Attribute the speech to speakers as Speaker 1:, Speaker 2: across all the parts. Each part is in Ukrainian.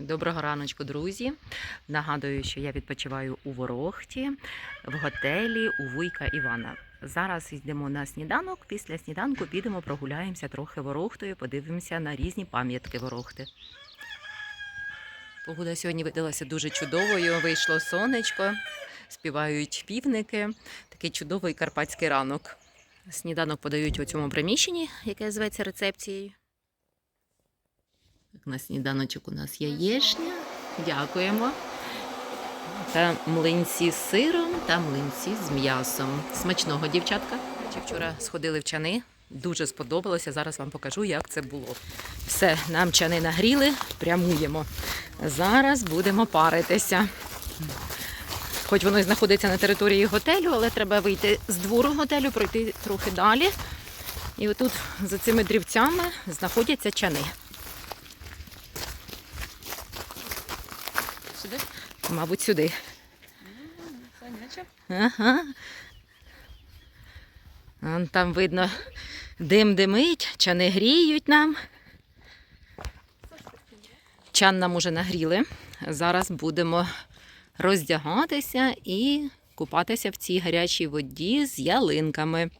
Speaker 1: Доброго раночку, друзі. Нагадую, що я відпочиваю у Ворохті в готелі у Вуйка Івана. Зараз йдемо на сніданок. Після сніданку підемо прогуляємося трохи ворохтою, подивимося на різні пам'ятки Ворохти. Погода сьогодні видалася дуже чудовою. Вийшло сонечко, співають півники. Такий чудовий карпатський ранок. Сніданок подають у цьому приміщенні, яке зветься рецепцією. Так, на сніданочок у нас яєшня. Дякуємо. Та млинці з сиром та млинці з м'ясом. Смачного, дівчатка. Чи вчора сходили в чани. Дуже сподобалося. Зараз вам покажу, як це було. Все, нам чани нагріли, прямуємо. Зараз будемо паритися. Хоч воно і знаходиться на території готелю, але треба вийти з двору готелю, пройти трохи далі. І отут за цими дрівцями знаходяться чани.
Speaker 2: Сюди?
Speaker 1: Мабуть, сюди. Ага. Вон там видно, дим димить, чани гріють нам. Чан нам уже нагріли. Зараз будемо роздягатися і купатися в цій гарячій воді з ялинками.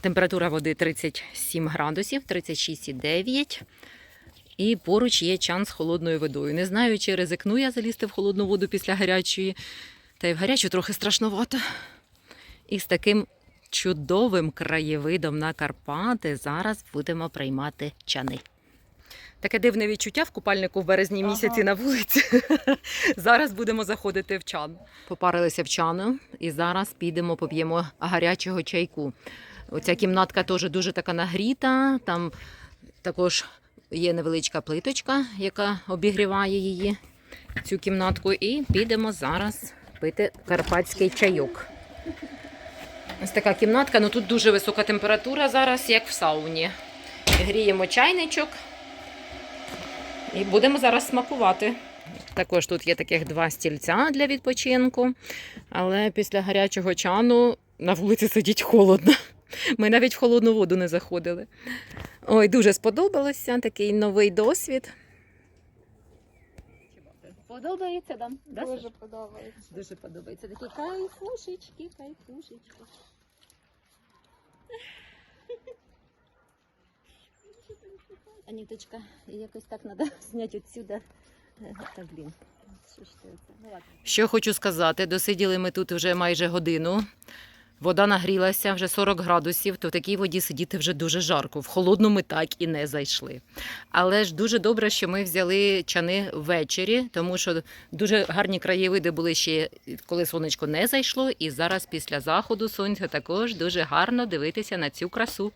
Speaker 1: Температура води 37 градусів, 36,9. І поруч є чан з холодною водою. Не знаю, чи ризикну я залізти в холодну воду після гарячої. Та й в гарячу трохи страшновато. І з таким чудовим краєвидом на Карпати зараз будемо приймати чани. Таке дивне відчуття в купальнику в березні
Speaker 2: Ага.
Speaker 1: місяці на вулиці. Зараз будемо заходити в чан. Попарилися в чану і зараз підемо поп'ємо гарячого чайку. Оця кімнатка теж дуже така нагріта. Там також є невеличка плиточка, яка обігріває її, цю кімнатку. І підемо зараз пити карпатський чайок. Ось така кімнатка, ну тут дуже висока температура зараз, як в сауні. Гріємо чайничок і будемо зараз смакувати. Також тут є таких два стільця для відпочинку, але після гарячого чану на вулиці сидіть холодно. Ми навіть в холодну воду не заходили. Ой, дуже сподобалося такий новий досвід. Подобається нам?
Speaker 2: Дуже подобається.
Speaker 1: Дуже подобається. Такі кайфушечки, кайфушечки. Аніточка, якось так треба зняти відсюди. Та блін. Що ж це? Ну, ладно. Що хочу сказати, досиділи ми тут вже майже годину. Вода нагрілася вже 40 градусів, то в такій воді сидіти вже дуже жарко. В холодну ми так і не зайшли. Але ж дуже добре, що ми взяли чани ввечері, тому що дуже гарні краєвиди були ще коли сонечко не зайшло, і зараз після заходу сонця також дуже гарно дивитися на цю красу,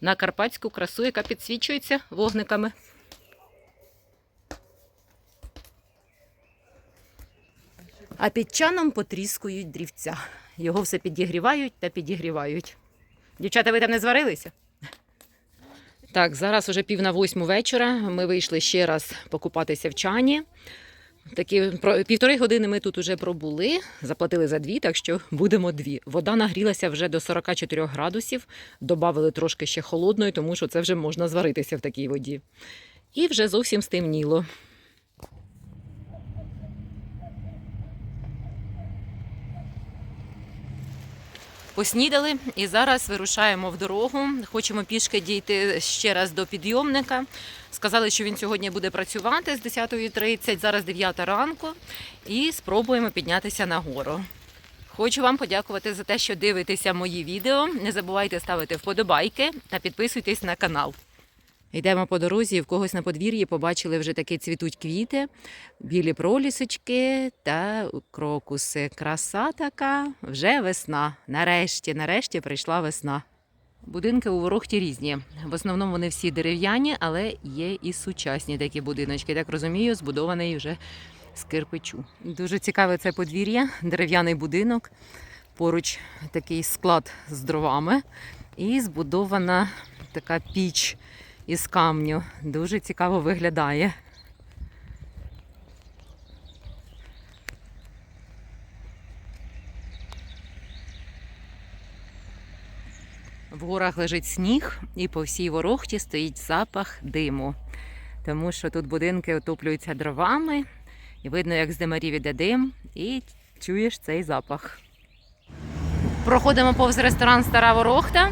Speaker 1: на карпатську красу, яка підсвічується вогниками. А під чаном потріскують дрівця. Його все підігрівають та підігрівають. Дівчата, ви там не зварилися? Так, зараз уже пів на восьму вечора. Ми вийшли ще раз покупатися в чані. Такі про півтори години ми тут уже пробули, заплатили за дві, так що будемо дві. Вода нагрілася вже до 44 градусів, додали трошки ще холодної, тому що це вже можна зваритися в такій воді. І вже зовсім стемніло. Поснідали і зараз вирушаємо в дорогу. Хочемо пішки дійти ще раз до підйомника. Сказали, що він сьогодні буде працювати з 10.30, зараз 9 ранку, і спробуємо піднятися на гору. Хочу вам подякувати за те, що дивитеся мої відео. Не забувайте ставити вподобайки та підписуйтесь на канал. Йдемо по дорозі, в когось на подвір'ї побачили вже такі цвітуть квіти, білі пролісочки та крокуси. Краса така, вже весна. Нарешті, нарешті прийшла весна. Будинки у Ворохті різні. В основному вони всі дерев'яні, але є і сучасні такі будиночки. Так розумію, збудований вже з кирпичу. Дуже цікаве це подвір'я, дерев'яний будинок. Поруч такий склад з дровами і збудована така піч із камню. Дуже цікаво виглядає. В горах лежить сніг, і по всій ворохті стоїть запах диму. тому що тут будинки отоплюються дровами, і видно, як з димарів іде дим, і чуєш цей запах. Проходимо повз ресторан Стара Ворохта.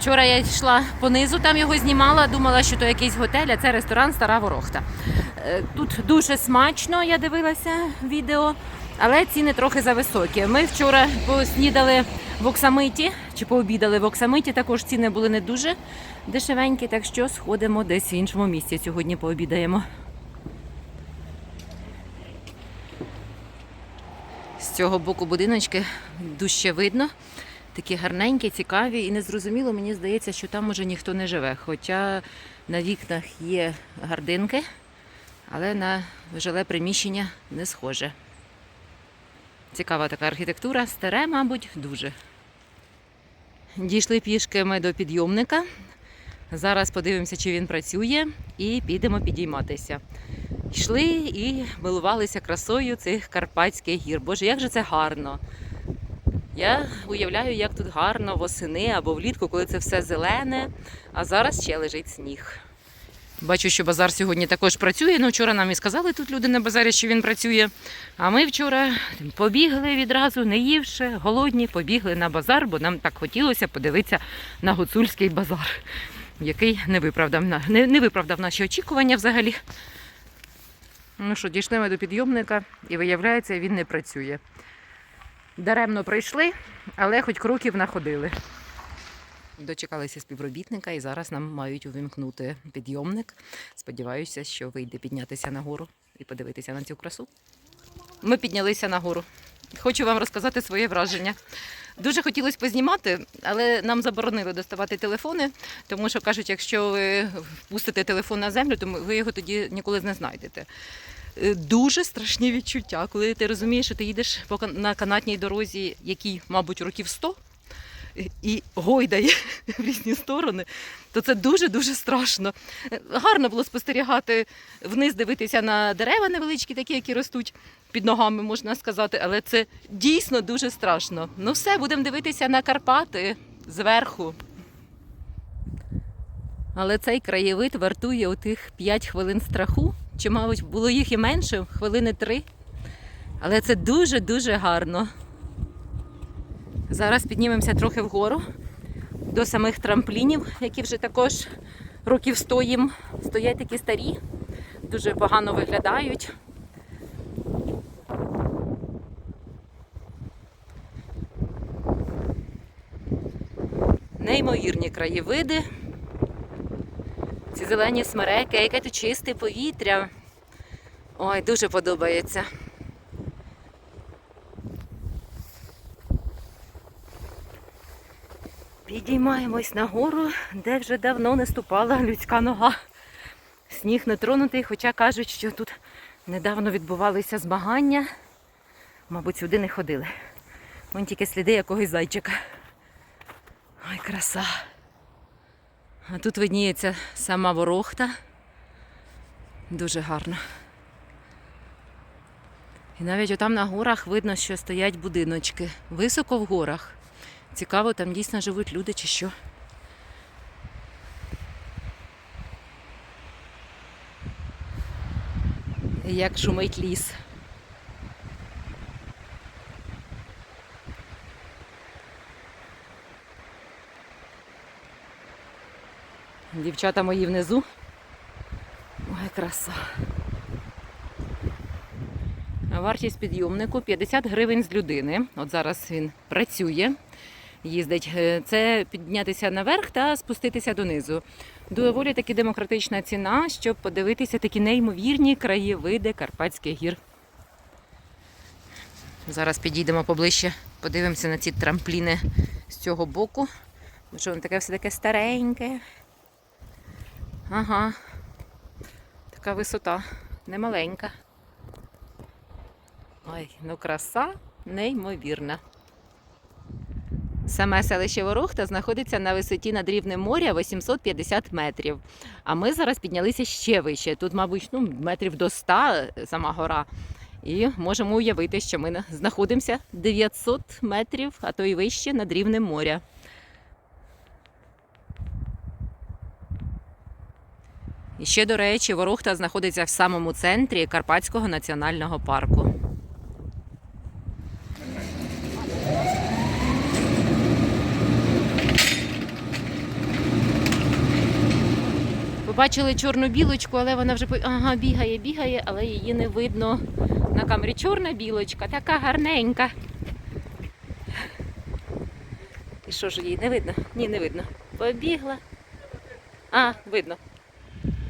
Speaker 1: Вчора я йшла понизу, там його знімала, думала, що то якийсь готель, а це ресторан Стара Ворохта. Е, Тут дуже смачно, я дивилася відео, але ціни трохи зависокі. Ми вчора поснідали в Оксамиті чи пообідали в Оксамиті. Також ціни були не дуже дешевенькі, так що сходимо десь в іншому місці. Сьогодні пообідаємо. З цього боку будиночки дужче видно. Такі гарненькі, цікаві, і незрозуміло, мені здається, що там уже ніхто не живе. Хоча на вікнах є гардинки, але на жиле приміщення не схоже. Цікава така архітектура, старе, мабуть, дуже. Дійшли пішки ми до підйомника. Зараз подивимося, чи він працює, і підемо підійматися. Йшли і милувалися красою цих Карпатських гір. Боже, як же це гарно! Я уявляю, як тут гарно восени або влітку, коли це все зелене, а зараз ще лежить сніг. Бачу, що базар сьогодні також працює. Ну, вчора нам і сказали тут люди на базарі, що він працює. А ми вчора побігли відразу, не ївши, голодні, побігли на базар, бо нам так хотілося подивитися на гуцульський базар, який не виправдав, не, не виправдав наші очікування взагалі. Ну що, дійшли ми до підйомника і виявляється, він не працює. Даремно прийшли, але хоч кроків находили. Дочекалися співробітника і зараз нам мають увімкнути підйомник. Сподіваюся, що вийде піднятися нагору і подивитися на цю красу. Ми піднялися нагору. Хочу вам розказати своє враження. Дуже хотілося познімати, але нам заборонили доставати телефони, тому що кажуть, якщо ви впустите телефон на землю, то ви його тоді ніколи не знайдете. Е, Дуже страшні відчуття, коли ти розумієш, що ти їдеш на канатній дорозі, якій, мабуть, років 100, і гойдає в різні сторони, то це дуже-дуже страшно. Гарно було спостерігати вниз, дивитися на дерева невеличкі, такі, які ростуть під ногами, можна сказати, але це дійсно дуже страшно. Ну все, будемо дивитися на Карпати зверху. Але цей краєвид вартує отих 5 хвилин страху. Чи, мабуть, було їх і менше, хвилини три. Але це дуже-дуже гарно. Зараз піднімемося трохи вгору до самих трамплінів, які вже також років 100 їм стоять такі старі, дуже погано виглядають. Неймовірні краєвиди. Ці зелені смереки, яке тут чисте повітря. Ой, дуже подобається. Підіймаємось нагору, де вже давно не ступала людська нога. Сніг не тронутий, хоча кажуть, що тут недавно відбувалися змагання. Мабуть, сюди не ходили. Вон тільки сліди якогось зайчика. Ой, краса. А тут видніється сама ворохта. Дуже гарно. І навіть отам на горах видно, що стоять будиночки. Високо в горах. Цікаво, там дійсно живуть люди чи що. Як шумить ліс. Дівчата мої внизу. Ой, краса. Вартість підйомнику 50 гривень з людини. От зараз він працює, їздить. Е, Це піднятися наверх та спуститися донизу. Доволі таки демократична ціна, щоб подивитися такі неймовірні краєвиди Карпатських гір. Зараз підійдемо поближче, подивимося на ці трампліни з цього боку. Бо що воно таке все таке стареньке. Ага. Така висота, немаленька. Ой, ну краса неймовірна. Саме селище Ворохта знаходиться на висоті над рівнем моря 850 метрів. А ми зараз піднялися ще вище. Тут, мабуть, ну, метрів до 100 сама гора. І можемо уявити, що ми знаходимося 900 метрів, а то й вище над рівнем моря. І ще, до речі, Ворохта знаходиться в самому центрі Карпатського національного парку. Побачили чорну білочку, але вона вже ага, бігає, бігає, але її не видно на камері. Чорна білочка, така гарненька. І що ж її не видно? Ні, не видно. Побігла. А, видно.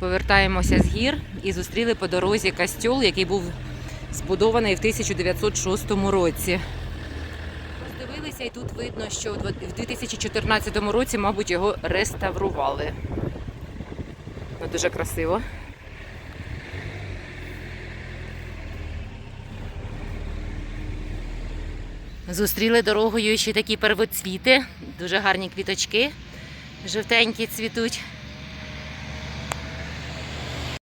Speaker 1: Повертаємося з гір і зустріли по дорозі костьол, який був збудований в 1906 році. Роздивилися, і тут видно, що в 2014 році, мабуть, його реставрували. Дуже красиво. Зустріли дорогою ще такі первоцвіти, дуже гарні квіточки, жовтенькі цвітуть.